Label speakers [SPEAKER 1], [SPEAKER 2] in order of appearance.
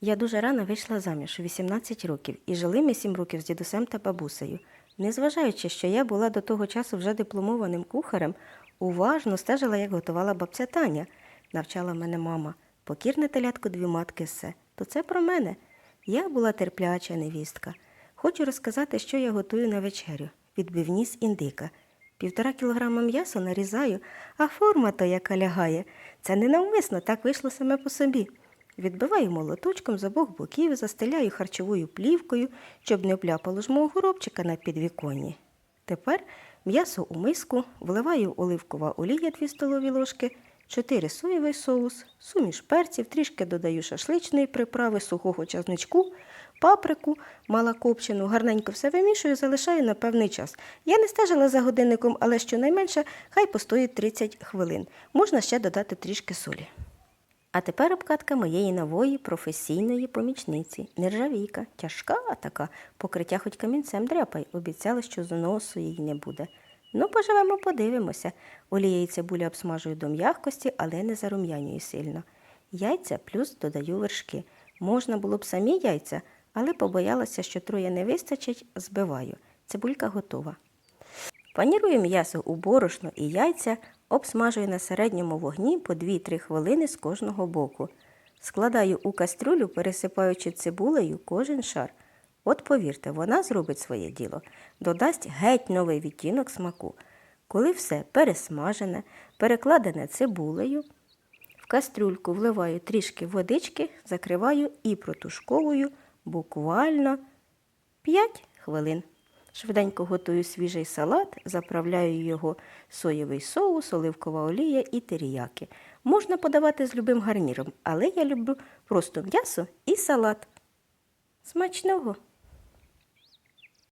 [SPEAKER 1] Я дуже рано вийшла заміж у 18 років і жили ми 7 років з дідусем та бабусею. Незважаючи, що я була до того часу вже дипломованим кухарем, уважно стежила, як готувала бабця Таня. Навчала мене мама. Покірне телятко дві матки все. То це про мене. Я була терпляча невістка. Хочу розказати, що я готую на вечерю. Відбивні з індика. Півтора кілограма м'яса нарізаю, а форма то яка лягає. Це ненавмисно, так вийшло саме по собі. Відбиваю молоточком з обох боків, застеляю харчовою плівкою, щоб не обляпало ж мого горобчика на підвіконні. Тепер м'ясо у миску, вливаю оливкова олія 2 столові ложки, 4 соєвий соус, суміш перців, трішки додаю шашличної приправи, сухого часничку, паприку, малокопчену, гарненько все вимішую, залишаю на певний час. Я не стежила за годинником, але щонайменше хай постоїть 30 хвилин. Можна ще додати трішки солі. А тепер обкатка моєї нової професійної помічниці. Нержавійка, тяжка така, покриття хоч камінцем дряпай. Обіцяла, що зносу їй не буде. Ну, поживемо, подивимося. Олія і цибуля обсмажую до м'якості, але не зарум'янюю сильно. Яйця плюс додаю вершки. Можна було б самі яйця, але побоялася, що троє не вистачить, збиваю. Цибулька готова. Панірую м'ясо у борошно і яйця, обсмажую на середньому вогні по 2-3 хвилини з кожного боку. Складаю у кастрюлю, пересипаючи цибулею кожен шар. От повірте, вона зробить своє діло, додасть геть новий відтінок смаку. Коли все пересмажене, перекладене цибулею, в кастрюльку вливаю трішки водички, закриваю і протушковую буквально 5 хвилин. Швиденько готую свіжий салат, заправляю його соєвий соус, оливкова олія і теріяки. Можна подавати з любим гарніром, але я люблю просто м'ясо і салат. Смачного!